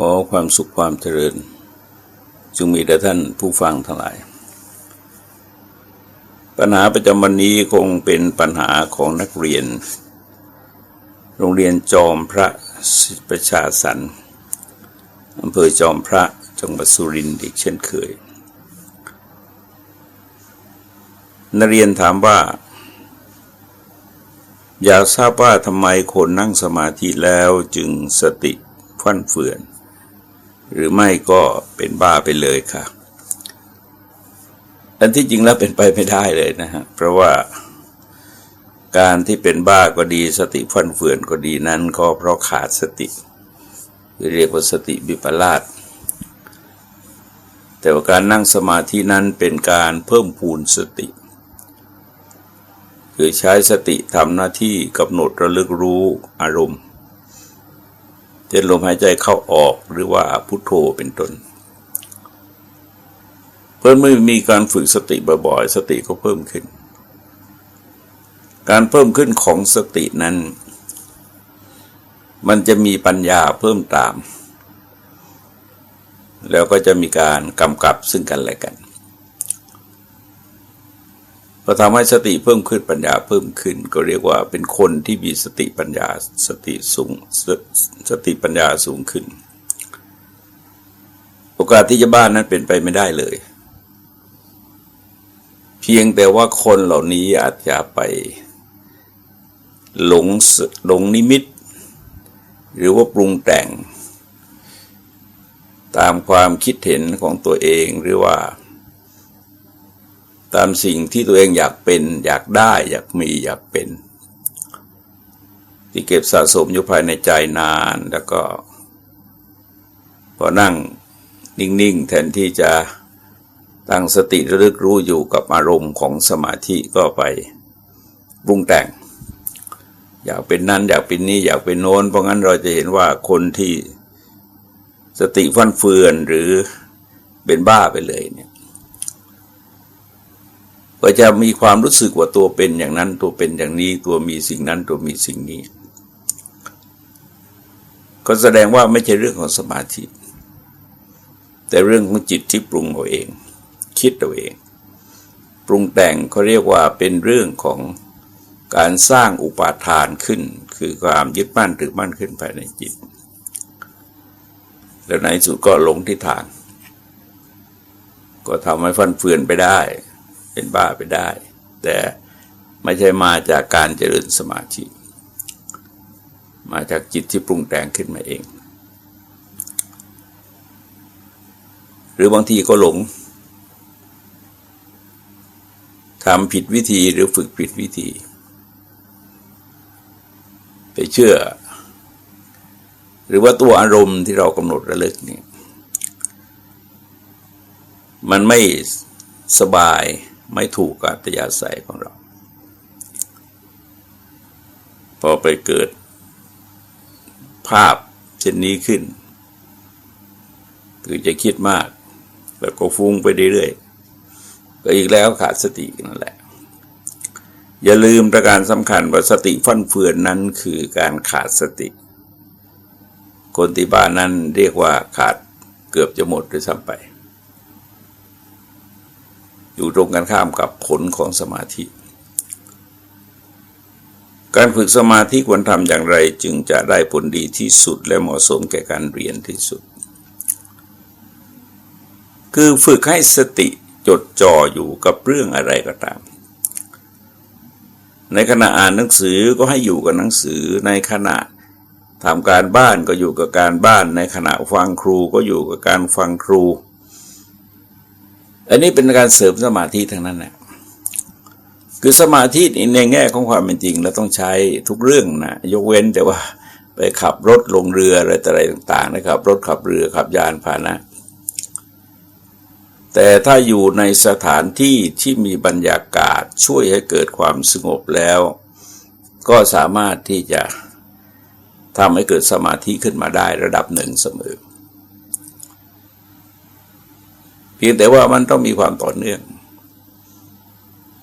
ขอความสุขความเจริญจงมีแด่ท่านผู้ฟังทั้งหลาย ปัญหาประจำวันนี้คงเป็นปัญหาของนักเรียน โรงเรียนจอมพระประชาสรรอำเภอจอมพระจังหวัดสุรินทร์อีกเช่นเคย นักเรียนถามว่า อยากทราบว่าทำไมคนนั่งสมาธิแล้วจึงสติฟั่นเฟือน หรือไม่ก็เป็นบ้าไปเลยค่ะ อันที่จริงแล้วเป็นไปไม่ได้เลยนะฮะ เพราะว่าการที่เป็นบ้าก็ดีสติฟั่นเฟือนก็ดีนั้นก็เพราะขาดสติ เรียกว่าสติบิปลาสแต่ว่าการนั่งสมาธินั้นเป็นการเพิ่มพูนสติ คือใช้สติทำหน้าที่กำหนดระลึกรู้อารมณ์ ช่นลมหายใจเข้าออกหรือว่าพุทโธเป็นต้นเพื่อไม่มีการฝึกสติบ่อยๆสติก็เพิ่มขึ้น การเพิ่มขึ้นของสตินั้น มันจะมีปัญญาเพิ่มตาม แล้วก็จะมีการกำกับซึ่งกันและกัน พอทำให้สติเพิ่มขึ้นปัญญาเพิ่มขึ้น ก็เรียกว่าเป็นคนที่มีสติปัญญาสติสูงสสติปัญญาสูงขึ้น โอกาสที่จะบ้านนั้นเป็นไปไม่ได้เลย เพียงแต่ว่าคนเหล่านี้อาจจะไปหลงหลงนิมิต หรือว่าปรุงแต่ง ตามความคิดเห็นของตัวเองหรือว่า ตามสิ่งที่ตัวเองอยากเป็น อยากได้ อยากมีอยากเป็น ที่เก็บสะสมอยู่ภายในใจนานแล้วก็ พอนั่งนิ่ง ๆ แทนที่จะตั้งสติระลึกรู้อยู่กับอารมณ์ของสมาธิก็ไปปรุงแต่ง อยากเป็นนั้น อยากเป็นนี้อยากเป็นโน้น เพราะงั้นเราจะเห็นว่าคนที่สติฟั่นเฟือนหรือเป็นบ้าไปเลยเนี่ย ก็จะมีความรู้สึกว่าตัวเป็นอย่างนั้นตัวเป็นอย่างนี้ตัวมีสิ่งนั้นตัวมีสิ่งนี้ ก็แสดงว่าไม่ใช่เรื่องของสมาธิ แต่เรื่องของจิตที่ปรุงเอาเอง คิดเอาเอง ปรุงแต่งเขาเรียกว่าเป็นเรื่องของการสร้างอุปาทานขึ้น คือความยึดมั่นถือมั่นขึ้นภายในจิต แล้วในสุดก็หลงทิศทาง ก็ทำให้ฟันเฟือนไปได้ เป็นบ้าไปได้ แต่ไม่ใช่มาจากการเจริญสมาธิ มาจากจิตที่ปรุงแต่งขึ้นมาเอง หรือบางทีก็หลงทำผิดวิธีหรือฝึกผิดวิธี ไปเชื่อ หรือว่าตัวอารมณ์ที่เรากำหนดระลึกนี่มันไม่สบาย ไม่ถูกกับอัตยาศัยของเรา พอไปเกิดภาพเช่นนี้ขึ้น คือจะคิดมาก แล้วก็ฟุ้งไปเรื่อยๆก็อีกแล้วขาดสตินั่นแหละ อย่าลืมประการสำคัญว่าสติฟั่นเฟือนนั้นคือการขาดสติ คนที่บ้านนั้นเรียกว่าขาดเกือบจะหมดด้วยซ้ำไป อยู่ตรงกันข้ามกับผลของสมาธิ การฝึกสมาธิควรทำอย่างไรจึงจะได้ผลดีที่สุดและเหมาะสมแก่การเรียนที่สุด คือฝึกให้สติจดจ่ออยู่กับเรื่องอะไรก็ตาม ในขณะอ่านหนังสือก็ให้อยู่กับหนังสือในขณะทำการบ้านก็อยู่กับการบ้าน ในขณะฟังครูก็อยู่กับการฟังครู อันนี้เป็นการเสริมสมาธิทั้งนั้นนะคือสมาธิในแง่ของความเป็นจริงเราต้องใช้ทุกเรื่องนะยกเว้นแต่ว่าไปขับรถลงเรืออะไรอะไรต่างๆนะครับ รถขับเรือขับยานพาหนะ แต่ถ้าอยู่ในสถานที่ที่มีบรรยากาศช่วยให้เกิดความสงบแล้ว ก็สามารถที่จะทำให้เกิดสมาธิขึ้นมาได้ระดับหนึ่งเสมอ เพียงแต่ว่ามันต้องมีความต่อเนื่อง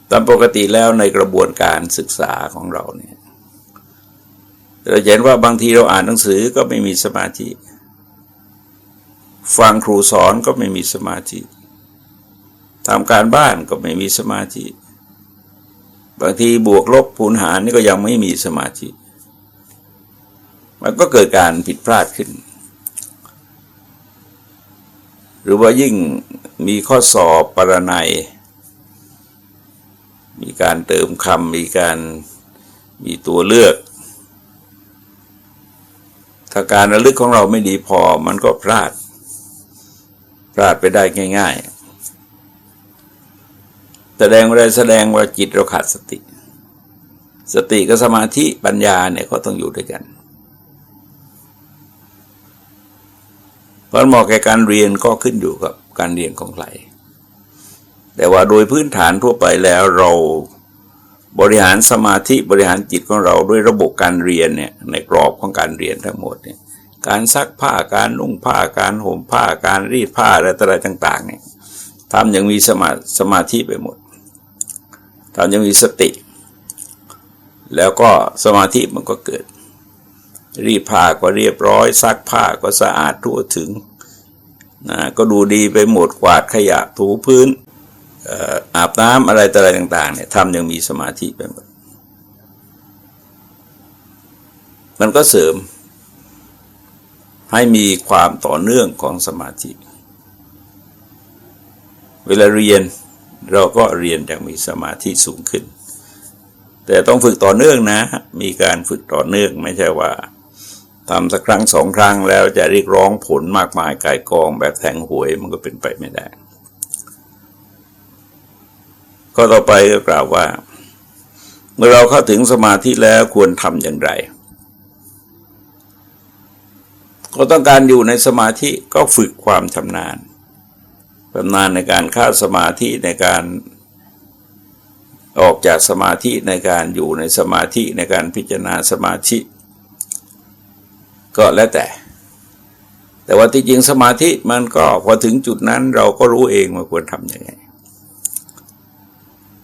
ตามปกติแล้วในกระบวนการศึกษาของเราเนี่ยเราเห็นว่าบางทีเราอ่านหนังสือก็ไม่มีสมาธิ ฟังครูสอนก็ไม่มีสมาธิทำการบ้านก็ไม่มีสมาธิ บางทีบวกลบคูณหารนี่ก็ยังไม่มีสมาธิ มันก็เกิดการผิดพลาดขึ้น หรือว่ายิ่ง มีข้อสอบปรนัย มีการเติมคำมีการมีตัวเลือก ถ้าการระลึกของเราไม่ดีพอมันก็พลาด พลาดไปได้ง่าย ๆ แสดงอะไรแสดงว่าจิตเราขาดสติ สติกับสมาธิปัญญาเนี่ยก็ต้องอยู่ด้วยกันเพราะเหมาะแก่การเรียนก็ขึ้นอยู่กับ การเรียนของใครแต่ว่าโดยพื้นฐานทั่วไปแล้วเราบริหารสมาธิบริหารจิตของเราด้วยระบบการเรียนเนี่ยในกรอบของการเรียนทั้งหมดเนี่ยการซักผ้าการนุ่งผ้าการห่มผ้าการรีดผ้าอะไรต่าง ๆ เนี่ยทำอย่างมีสมาสมาธิไปหมดทำอย่างมีสติ แล้วก็สมาธิมันก็เกิด รีดผ้าก็เรียบร้อย ซักผ้าก็สะอาดทั่วถึง นะก็ดูดีไปหมดกวาดขยะถูพื้นอาบน้ำอะไรต่ออะไรต่างๆเนี่ยทำยังมีสมาธิไปหมดมันก็เสริมให้มีความต่อเนื่องของสมาธิ เวลาเรียนเราก็เรียนอย่างมีสมาธิสูงขึ้น แต่ต้องฝึกต่อเนื่องนะ มีการฝึกต่อเนื่องไม่ใช่ว่า ทำสักครั้งสองครั้งแล้วจะเรียกร้องผลมากมายกายกองแบบแทงหวยมันก็เป็นไปไม่ได้ ก็ต่อไปก็กล่าวว่า เมื่อเราเข้าถึงสมาธิแล้วควรทำอย่างไร ก็ต้องการอยู่ในสมาธิก็ฝึกความชำนาญชำนาญในการเข้าสมาธิในการออกจากสมาธิในการอยู่ในสมาธิในการพิจารณาสมาธิ ก็แล้วแต่ แต่ว่าที่จริงสมาธิมันก็พอถึงจุดนั้นเราก็รู้เองว่าควรทำยังไง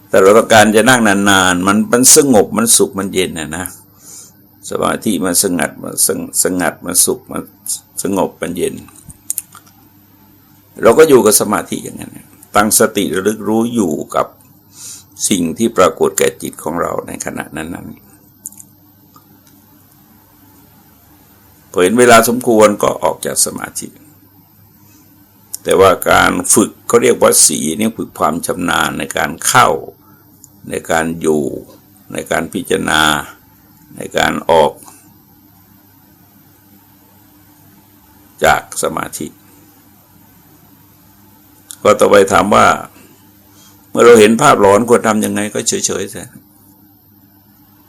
แต่เราต้องการจะนั่งนานๆ มันมันสงบมันสุขมันเย็นนะนะ สมาธิมันสงัดมันสงสงัดมันสุขมันสงบมันเย็น เราก็อยู่กับสมาธิอย่างนั้น ตั้งสติระลึกรู้อยู่กับสิ่งที่ปรากฏแก่จิตของเราในขณะนั้นนั้นพอ เห็นเวลาสมควรก็ออกจากสมาธิ แต่ว่าการฝึกเขาเรียกว่าสีนี่ฝึกความชำนาญในการเข้า ในการอยู่ ในการพิจารณา ในการออก จากสมาธิ ก็ต่อไปถามว่า เมื่อเราเห็นภาพหลอนควรทำยังไงก็เฉยๆซะ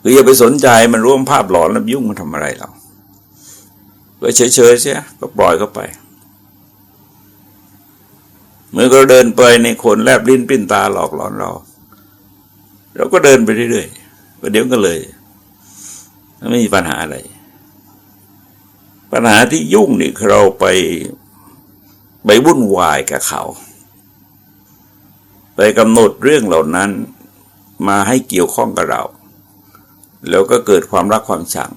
คืออย่าไปสนใจมันร่วมภาพหลอนแล้วยุ่งมันทำอะไรเรา ก็เฉยๆเสียก็ปล่อยเข้าไปเมื่อเราเดินไปในคนแลบลิ้นปิ้นตาหลอกหลอนเรา เราก็เดินไปเรื่อยๆประเดี๋ยวก็เลยไม่มีปัญหาอะไร ปัญหาที่ยุ่งนี่เราไปไปวุ่นวายกับเขา ไปกำหนดเรื่องเหล่านั้นมาให้เกี่ยวข้องกับเรา แล้วก็เกิดความรักความชัง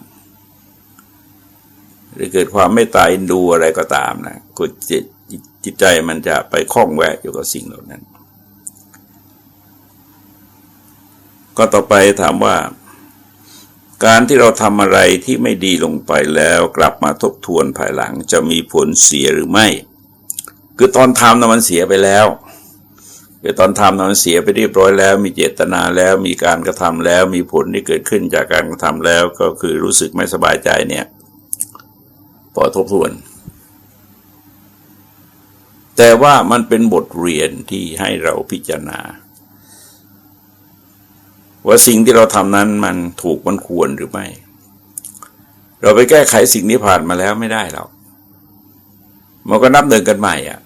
รือเกิดความไม่ตายดูอะไรก็ตามนะกดจิตจิตใจมันจะไปคล้องแวะอยู่กับสิ่งเหล่านั้น ก็ต่อไปถามว่า การที่เราทำอะไรที่ไม่ดีลงไปแล้วกลับมาทบทวนภายหลังจะมีผลเสียหรือไม่ คือตอนทำนะมันเสียไปแล้วคือตอนทำนะมันเสียไปเรียบร้อยแล้ว มีเจตนาแล้วมีการกระทำแล้ว มีผลที่เกิดขึ้นจากการกระทำแล้วก็คือรู้สึกไม่สบายใจเนี่ย พอทบทวน แต่ว่ามันเป็นบทเรียนที่ให้เราพิจารณา ว่าสิ่งที่เราทำนั้นมันถูกมันควรหรือไม่ เราไปแก้ไขสิ่งนี้ผ่านมาแล้วไม่ได้หรอกมันก็นับเดินกันใหม่อะ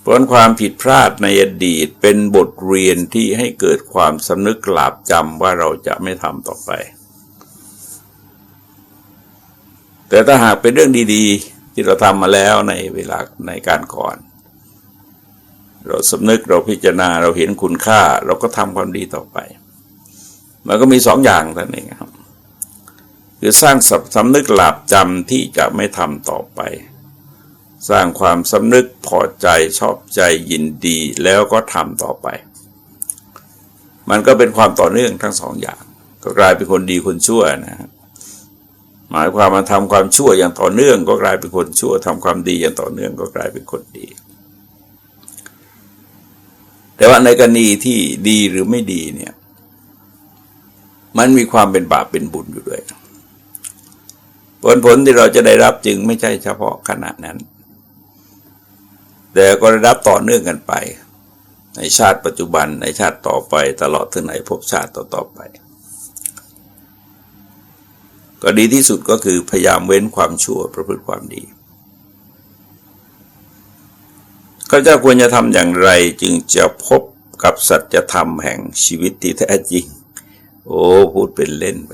เพราะความผิดพลาดในอดีตเป็นบทเรียนที่ให้เกิดความสำนึกหลาบจำว่าเราจะไม่ทำต่อไป แต่ถ้าหากเป็นเรื่องดี ๆ ที่เราทำมาแล้วในเวลาในการก่อน เราสำนึกเราพิจารณาเราเห็นคุณค่า เราก็ทำความดีต่อไป มันก็มีสองอย่างนั่นเองครับ คือสร้างสำนึกหลับจำที่จะไม่ทำต่อไป สร้างความสำนึกพอใจชอบใจยินดีแล้วก็ทำต่อไป มันก็เป็นความต่อเนื่องทั้งสองอย่าง ก็กลายเป็นคนดีคนชั่วนะฮะ หมายความมาทำความชั่วอย่างต่อเนื่องก็กลายเป็นคนชั่วทำความดีอย่างต่อเนื่องก็กลายเป็นคนดี แต่ว่าในกรณีที่ดีหรือไม่ดีเนี่ย มันมีความเป็นบาปเป็นบุญอยู่ด้วย ผลผลที่เราจะได้รับจึงไม่ใช่เฉพาะขณะนั้น แต่ก็ได้รับต่อเนื่องกันไป ในชาติปัจจุบันในชาติต่อไปตลอดถึงในภพชาติต่อๆไป ก็ดีที่สุดก็คือพยายามเว้นความชั่วประพฤติความดีข้าเจ้าควรจะทำอย่างไรจึงจะพบกับสัจธรรมแห่งชีวิตที่แท้จริง โอ้พูดเป็นเล่นไป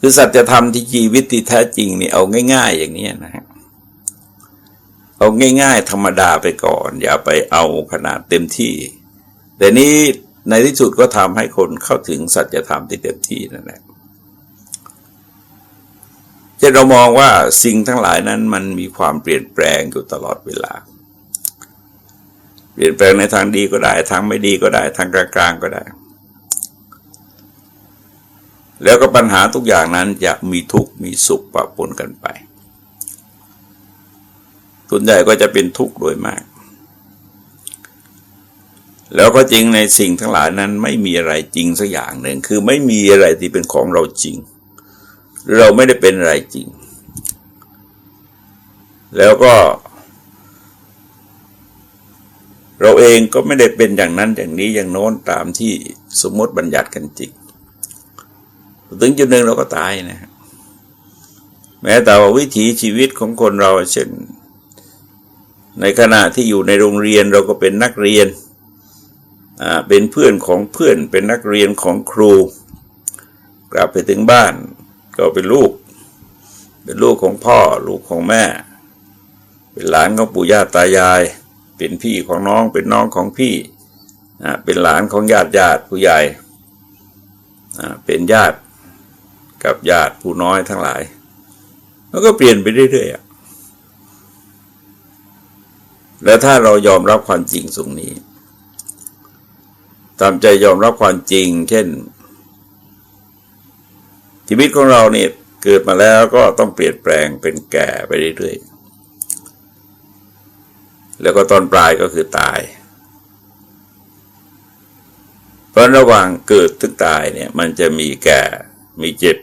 คือสัจธรรมที่ชีวิตที่แท้จริงนี่เอาง่าย ๆ อย่างนี้นะฮะเอาง่าย ๆ ธรรมดาไปก่อน อย่าไปเอาขนาดเต็มที่ แต่นี้ในที่สุดก็ทำให้คนเข้าถึงสัจธรรมที่เต็มที่นั่นแหละ จะเรามองว่าสิ่งทั้งหลายนั้นมันมีความเปลี่ยนแปลงอยู่ตลอดเวลา เปลี่ยนแปลงในทางดีก็ได้ทางไม่ดีก็ได้ทางกลางๆก็ได้ แล้วก็ปัญหาทุกอย่างนั้นจะมีทุกข์มีสุขปะปนกันไปส่วนใหญ่ก็จะเป็นทุกข์โดยมาก แล้วก็จริงในสิ่งทั้งหลายนั้นไม่มีอะไรจริงสักอย่างหนึ่ง คือไม่มีอะไรที่เป็นของเราจริง เราไม่ได้เป็นอะไรจริง แล้วก็ เราเองก็ไม่ได้เป็นอย่างนั้นอย่างนี้อย่างโน้นตามที่สมมติบัญญัติกันจริง ถึงจุดหนึ่งเราก็ตายนะแม้แต่ว่าวิถีชีวิตของคนเราเช่น ในขณะที่อยู่ในโรงเรียนเราก็เป็นนักเรียนเป็นเพื่อนของเพื่อนเป็นนักเรียนของครู กลับไปถึงบ้าน ก็เป็นลูก เป็นลูกของพ่อ ลูกของแม่ เป็นหลานของปู่ย่าตายาย เป็นพี่ของน้องเป็นน้องของพี่เป็นหลานของญาติญาติผู้ใหญ่เป็นญาติกับญาติผู้น้อยทั้งหลาย แล้วก็เปลี่ยนไปเรื่อยๆแล้วถ้าเรายอมรับความจริงตรงนี้ตามใจยอมรับความจริง เช่น ชีวิตของเราเนี่ยเกิดมาแล้วก็ต้องเปลี่ยนแปลงเป็นแก่ไปเรื่อยๆ แล้วก็ตอนปลายก็คือตาย เพราะระหว่างเกิดถึงตายเนี่ยมันจะมีแก่มีเจ็บ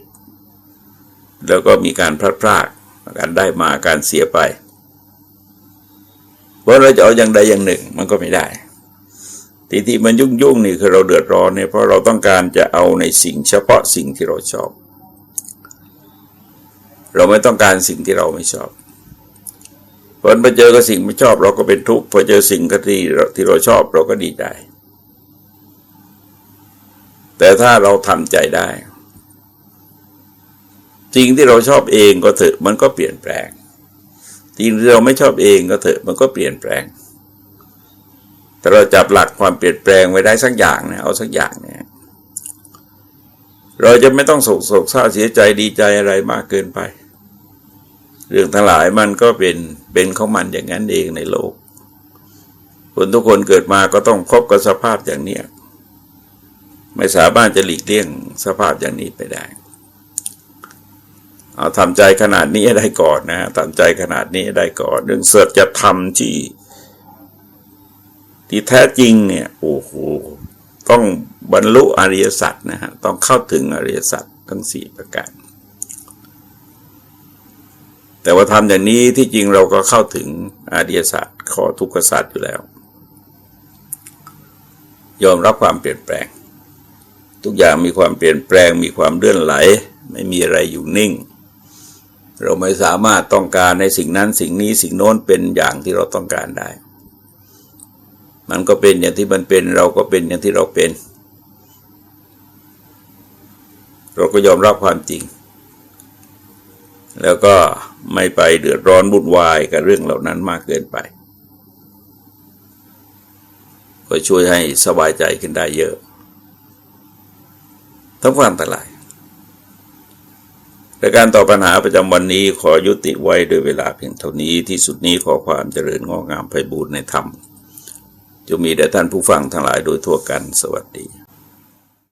แล้วก็มีการพลาดพลาดการได้มาการเสียไป เพราะเราจะเอาอย่างใดอย่างหนึ่งมันก็ไม่ได้ทีที่มันยุ่งยุ่งนี่คือเราเดือดร้อนเนี่ยเพราะเราต้องการจะเอาในสิ่งเฉพาะสิ่งที่เราชอบ เราไม่ต้องการสิ่งที่เราไม่ชอบพอไปเจอกับสิ่งไม่ชอบ เราก็เป็นทุกข์พอเจอสิ่งที่ที่เราชอบเราก็ดีใจแต่ถ้าเราทำใจได้สิ่งที่เราชอบเองก็เถอะมันก็เปลี่ยนแปลงจริงเราไม่ชอบเองก็เถอะมันก็เปลี่ยนแปลง แต่เราจับหลักความเปลี่ยนแปลงไว้ได้สักอย่างเนี่ยเอาสักอย่างเนี่ยเราจะไม่ต้องโศกโศกเศร้าเสียใจดีใจอะไรมากเกินไป เรื่องทั้งหลายมันก็เป็นเป็นของมันอย่างนั้นเองในโลก คนทุกคนเกิดมาก็ต้องพบกับสภาพอย่างนี้ไม่สามารถจะหลีกเลี่ยงสภาพอย่างนี้ไปได้ เอาทำใจขนาดนี้ได้ก่อนนะทำใจขนาดนี้ได้ก่อน เรื่องเสิร์จะทำที่ ที่แท้จริงเนี่ยโอ้โหต้องบรรลุอริยสัจนะฮะต้องเข้าถึงอริยสัจทั้งสี่ประการ แต่ว่าทำอย่างนี้ที่จริงเราก็เข้าถึงอริยสัจข้อทุกขสัจอยู่แล้ว ยอมรับความเปลี่ยนแปลง ทุกอย่างมีความเปลี่ยนแปลง มีความเลื่อนไหล ไม่มีอะไรอยู่นิ่ง เราไม่สามารถต้องการในสิ่งนั้นสิ่งนี้สิ่งโน้นเป็นอย่างที่เราต้องการได้ มันก็เป็นอย่างที่มันเป็นเราก็เป็นอย่างที่เราเป็น เราก็ยอมรับความจริง แล้วก็ ไม่ไปเดือดร้อนบุ่นวายกับเรื่องเหล่านั้นมากเกินไป ก็ช่วยให้สบายใจขึ้นได้เยอะทั้งความตลายและการตอบปัญหาประจำวันนี้ขอยุติไว้ด้วยเวลาเพียงเท่านี้ที่สุดนี้ขอความเจริญงอกงามไพบูรณ์ในธรรมจะมีแด่ท่านผู้ฟังทั้งหลายโดยทั่วกันสวัสดี